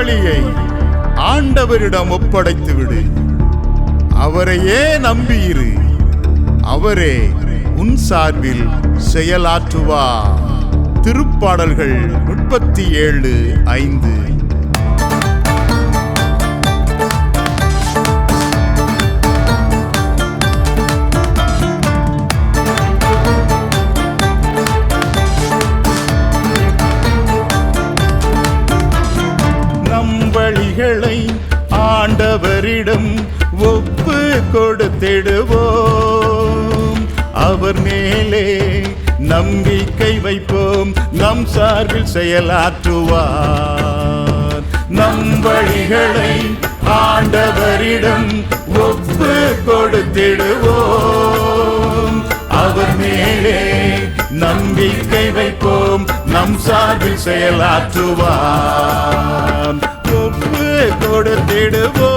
வழியை ஆண்டவரிடம் ஒப்படைத்து விடு அவரையே நம்பியிரு. அவரே உன் சார்பில் செயலாற்றுவார். திருப்பாடல்கள் முப்பத்தி ஏழு ஐந்து. வழிகளை ஆண்டவரிடம் ஒப்பு கொடுத்திடுவோம். அவர் மேலே நம்பிக்கை வைப்போம். நம் சார்பில் செயலாற்றுவார். நம் வழிகளை ஆண்டவரிடம் ஒப்பு கொடுத்திடுவோம். அவர் மேலே நம்பிக்கை வைப்போம். நம் சார்பில் செயலாற்றுவார். ஒப்பு கொடுத்திடுவோ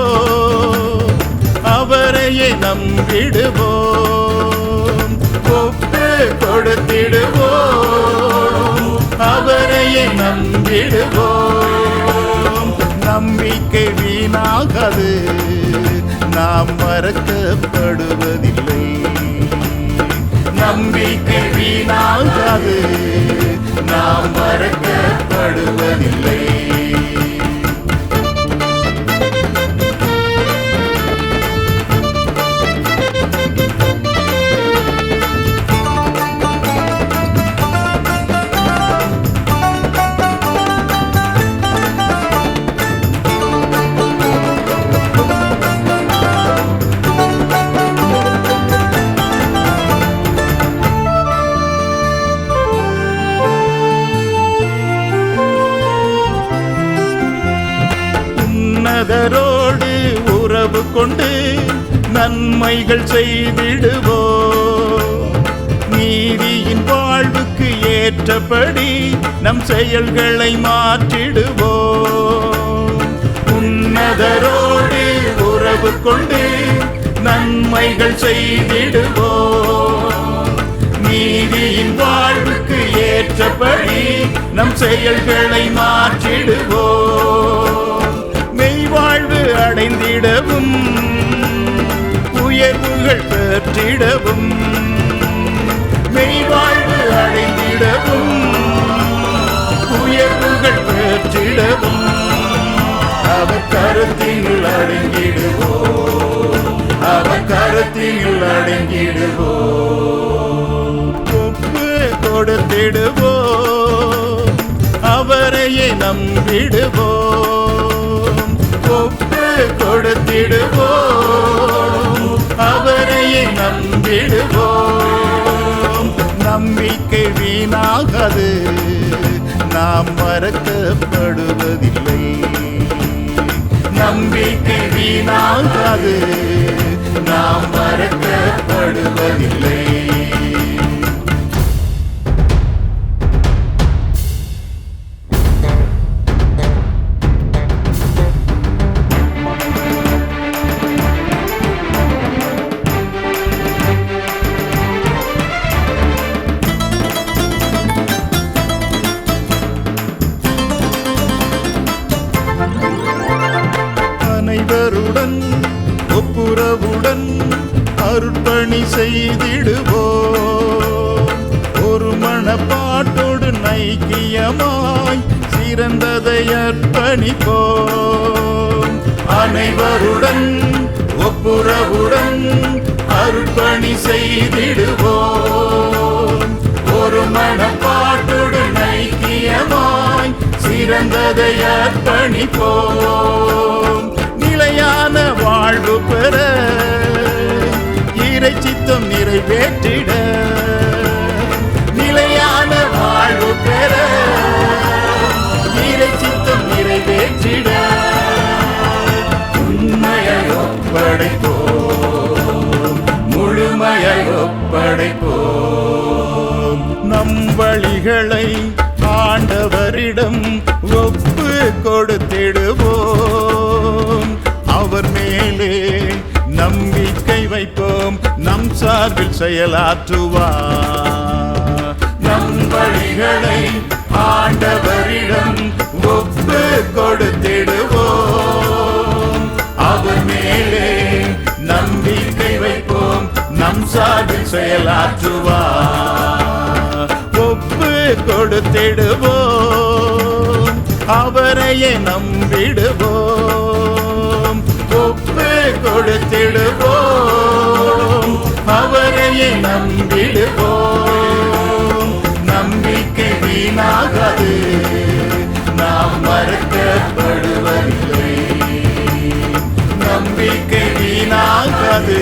அவரையே நம்பிடுவோம். ஒப்பு கொடுத்திடுவோம். அவரையே நம்பிடுவோம். நம்பிக்கை வீணாகாது. நாம் மறக்கப்படுவதில்லை. நம்பிக்கை வீணாகாது. நாம் மறக்கப்படுவதில்லை. உன்னதரோடு உறவு கொண்டு நன்மைகள் செய்திடுவோ. நீதியின் வாழ்வுக்கு ஏற்றபடி நம் செயல்களை மாற்றிடுவோ. உன்னதரோடு உறவு கொண்டு நன்மைகள் செய்திடுவோ. நீதியின் வாழ்வுக்கு ஏற்றபடி நம் செயல்களை மாற்றிடுவோம் உயர்வுகள் பெற்றிடவும் மெய்வாழ்வு அடைந்திடவும் உயர்வுகள் பெற்றிடவும் அவர் கருத்தில் அடங்கிடுவோ அவர் கருத்தில் அடங்கிடுவோ ஒப்பு கொடுத்திடுவோ அவரையே நம்பிடுவோம். ஒப்பு கொடுத்திடுவோம் அவரையே நம்பிடுவோம். நம்பிக்கை வீணாகாது. நாம் மறக்கப்படுவதில்லை நம்பிக்கை வீணாகாது. நாம் மறக்கப்படுவதில்லை அனைவருடன் ஒப்புரவுடன் அருட்பணி செய்திடுவோ ஒரு மனப்பாட்டோடு நைக்கியமாய் சிறந்ததை அர்ப்பணிப்போ அனைவருடன் ஒப்புரவுடன் அருட்பணி செய்திடுவோ ஒரு மனப்பாட்டோடு நைக்கியமாய் சிறந்ததை அர்ப்பணிப்போம். வாழ்வு பெற இறை சித்தம் நிறைவேற்றிட நிலையான வாழ்வு பெற இறை சித்தம் நிறைவேற்றிட உண்மையை ஒப்படைப்போம் முழுமையை ஒப்படைப்போம். நம் வழிகளை ஆண்டவரிடம் ஒப்பு கொடுத்திடுவோம். சார்பில் செயலாற்றுவார். நம் வழிகளை ஆண்டவரிடம் ஒப்பு கொடுத்திடுவோம். அவர் மேலே நம்பிக்கை வைப்போம். நம் சார்பில் செயலாற்றுவார். ஒப்பு கொடுத்திடுவோம். அவரையே நம்பிடுவோம். ஒப்பு கொடுத்திடுவோம். அவரையே நம்பிடுவோம் நம்பிக்கை வீணாகாது. நாம் மறக்கப்படுவதில்லை. நம்பிக்கை வீணாகாது.